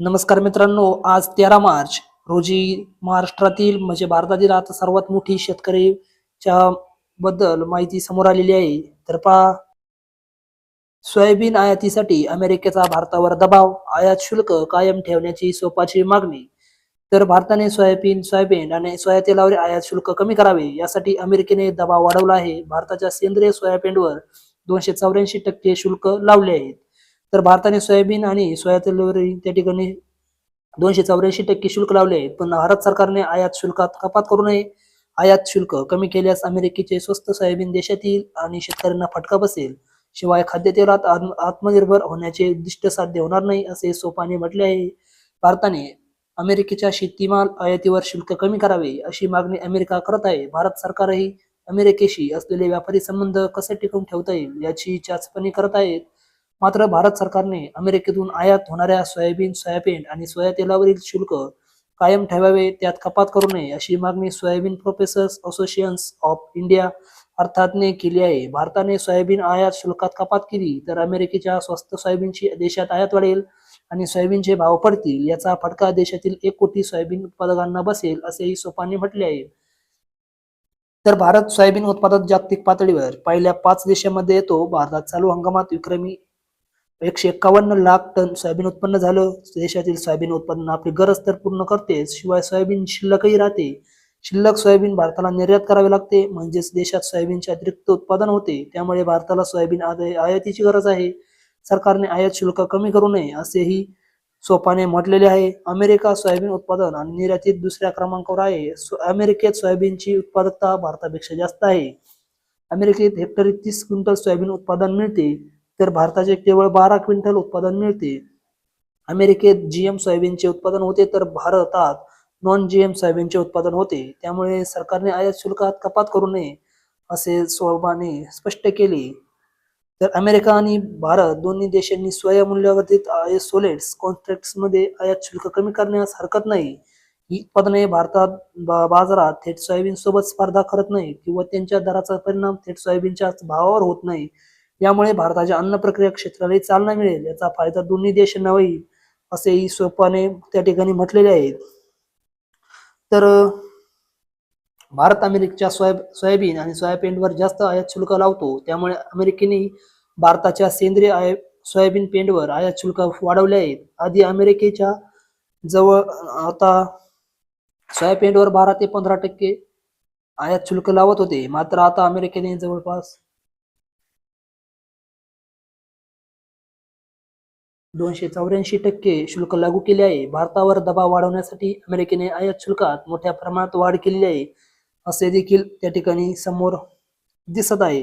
नमस्कार मित्रांनो आज तेरा मार्च. रोजी महाराष्ट्रातील म्हणजे भारतातील आता सर्वात मोठी शेतकरीच्या बद्दल माहिती समोर आलेली आहे. तर पहा सोयाबीन आयातीसाठी अमेरिकेचा भारतावर दबाव आयात शुल्क कायम ठेवण्याची सोपाची मागणी. तर भारताने सोयाबीन सोयाबीन आणि सोयातेलावर आयात शुल्क कमी करावे यासाठी अमेरिकेने दबाव वाढवला आहे. भारताच्या सेंद्रिय सोयाबीनवर दोनशे चौऱ्याऐंशी टक्के शुल्क लावले आहेत. तर भारताने सोयाबीन आणि सोयातेलवर त्या ठिकाणी दोनशे चौऱ्याऐंशी टक्के शुल्क लावले. आहे. पण भारत सरकारने आयात शुल्कात कपात करू नये. आयात शुल्क कमी केल्यास अमेरिकेचे स्वस्त सोयाबीन देशातील आणि शेतकऱ्यांना फटका बसेल. शिवाय खाद्यतेलात आत्मनिर्भर होण्याचे उद्दिष्ट साध्य होणार नाही असे सोपाने म्हटले आहे. भारताने अमेरिकेच्या शेतीमाल आयातीवर शुल्क कमी करावे अशी मागणी अमेरिका करत आहे. भारत सरकारही अमेरिकेशी असलेले व्यापारी संबंध कसे टिकवून ठेवता येईल याची चाचपणी करत आहेत. मात्र भारत सरकारने अमेरिकेतून आयात होणाऱ्या सोयाबीन सोयाबीन आणि सोया तेलावरील शुल्क कायम ठेवावे त्यात कपात करू नये अशी मागणी soybean professors associations of India अर्थातने केली आहे. भारताने सोयाबीन आयात शुल्कात कपात केली तर अमेरिकेच्या स्वस्त सोयाबीनची देशात आयात वाढेल आणि सोयाबीनचे भाव पडतील याचा फटका देशातील एक कोटी सोयाबीन उत्पादकांना बसेल असेही सोपाने म्हटले आहे. तर भारत सोयाबीन उत्पादक जागतिक पातळीवर पहिल्या पाच देशांमध्ये येतो. भारतात चालू हंगामात विक्रमी एकशे एक्कावन्न लाख टन सोयाबीन उत्पन्न झालं. देशातील सोयाबीन उत्पादन आपली गरज तर पूर्ण करतेच शिवाय सोयाबीन शिल्लकही राहते. शिल्लक सोयाबीन भारताला निर्यात करावे लागते म्हणजेच देशात सोयाबीनचे अतिरिक्त उत्पादन होते. त्यामुळे भारताला सोयाबीन आयातीची गरज आहे. सरकारने आयात शुल्क कमी करू नये असेही सोपाने म्हटलेले आहे. अमेरिका सोयाबीन उत्पादन आणि निर्यातीत दुसऱ्या क्रमांकावर आहे. सो- अमेरिकेत सोयाबीनची उत्पादकता भारतापेक्षा जास्त आहे. अमेरिकेत हेक्टरी तीस क्विंटल सोयाबीन उत्पादन मिळते. तर भारताचे केवळ बारा क्विंटल उत्पादन मिळते. अमेरिकेत जीएम सोयाबीनचे उत्पादन होते तर भारतात नॉन जीएम सोयाबीनचे उत्पादन होते. त्यामुळे सरकारने आयात शुल्कात कपात करू नये असे सोबाने स्पष्ट केले. तर अमेरिका आणि भारत दोन्ही देशांनी सोया आयसोलेट्स सोलेट्स कॉन्ट्रॅक्ट्समध्ये आयात शुल्क कमी करण्यास हरकत नाही. ही उत्पादने भारतात बा- बाजारात थेट सोयाबीन सोबत स्पर्धा करत नाही किंवा त्यांच्या दराचा परिणाम थेट सोयाबीनच्या भावावर होत नाही. यामुळे भारताच्या अन्न प्रक्रिया क्षेत्रालाही चालना मिळेल. याचा फायदा दोन्ही देशांना होईल असेही सोपाने त्या ठिकाणी म्हटलेले आहेत तर भारत अमेरिकेच्या सोया सोयाबीन आणि सोयाबीनवर जास्त आयात शुल्क लावतो. त्यामुळे अमेरिकेने भारताच्या सेंद्रिय आय सोयाबीन पेंडवर आयात शुल्क वाढवले आहेत आधी अमेरिकेच्या जवळ आता सोयाबीनवर बारा ते पंधरा टक्के आयात शुल्क लावत होते. मात्र आता अमेरिकेने जवळपास दोनशे चौऱ्याऐंशी टक्के शुल्क लागू केले आहे. भारतावर दबाव वाढवण्यासाठी अमेरिकेने आयात शुल्कात मोठ्या प्रमाणात वाढ केलेली आहे असे देखील त्या ठिकाणी समोर दिसत आहे.